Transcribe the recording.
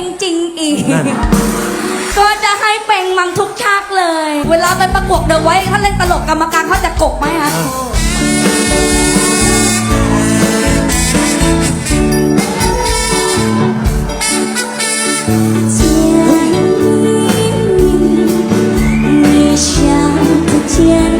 งจริงอีกก็จะให้เป่งมังทุกฉากเลย เวลาไปประกวดเดอะไว้ถ้าเล่นตลกกรรมการเขาจะกกไหมคะ见。